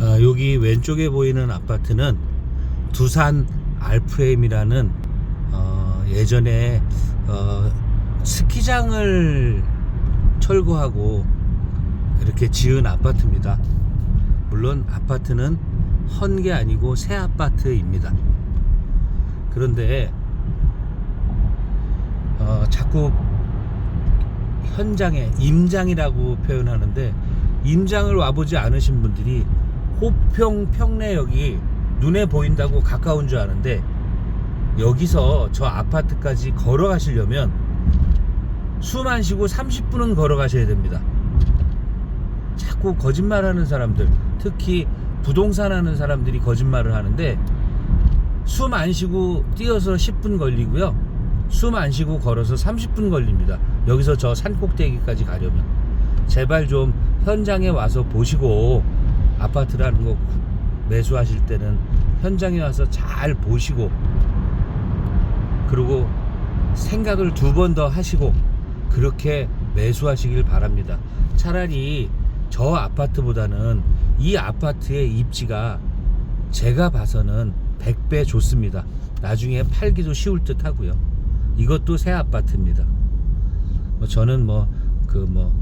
어, 여기 왼쪽에 보이는 아파트는 두산 알프레임이라는 어, 예전에 어, 스키장을 철거하고 이렇게 지은 아파트입니다. 물론 아파트는 헌 게 아니고 새 아파트입니다. 그런데 어, 자꾸 현장에 임장이라고 표현하는데 임장을 와보지 않으신 분들이 호평 평내역이 눈에 보인다고 가까운 줄 아는데 여기서 저 아파트까지 걸어가시려면 숨 안 쉬고 30분은 걸어가셔야 됩니다. 자꾸 거짓말하는 사람들, 특히 부동산 하는 사람들이 거짓말을 하는데 숨 안 쉬고 뛰어서 10분 걸리고요. 숨 안 쉬고 걸어서 30분 걸립니다. 여기서 저 산꼭대기까지 가려면 제발 좀 현장에 와서 보시고 아파트라는 거 매수하실 때는 현장에 와서 잘 보시고 그리고 생각을 두 번 더 하시고 그렇게 매수하시길 바랍니다. 차라리 저 아파트보다는 이 아파트의 입지가 제가 봐서는 100배 좋습니다. 나중에 팔기도 쉬울 듯 하고요. 이것도 새 아파트입니다. 뭐 저는 뭐 그 뭐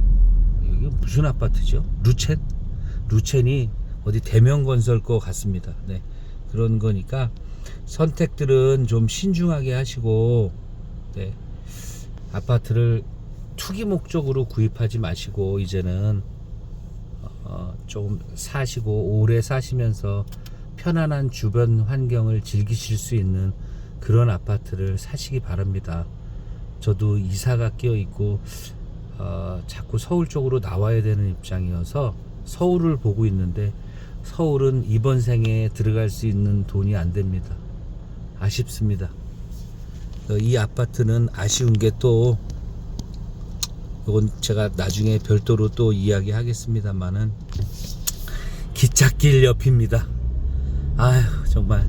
여기 무슨 아파트죠? 루첸? 루첸이 어디 대명 건설 거 같습니다. 네. 그런 거니까 선택들은 좀 신중하게 하시고 네. 아파트를 투기 목적으로 구입하지 마시고 이제는 어, 조금 사시고 오래 사시면서 편안한 주변 환경을 즐기실 수 있는 그런 아파트를 사시기 바랍니다. 저도 이사가 끼어 있고 어, 자꾸 서울 쪽으로 나와야 되는 입장이어서 서울을 보고 있는데 서울은 이번 생에 들어갈 수 있는 돈이 안 됩니다. 아쉽습니다. 어, 이 아파트는 아쉬운 게 또 이건 제가 나중에 별도로 또 이야기하겠습니다만은 기찻길 옆입니다. 아휴 정말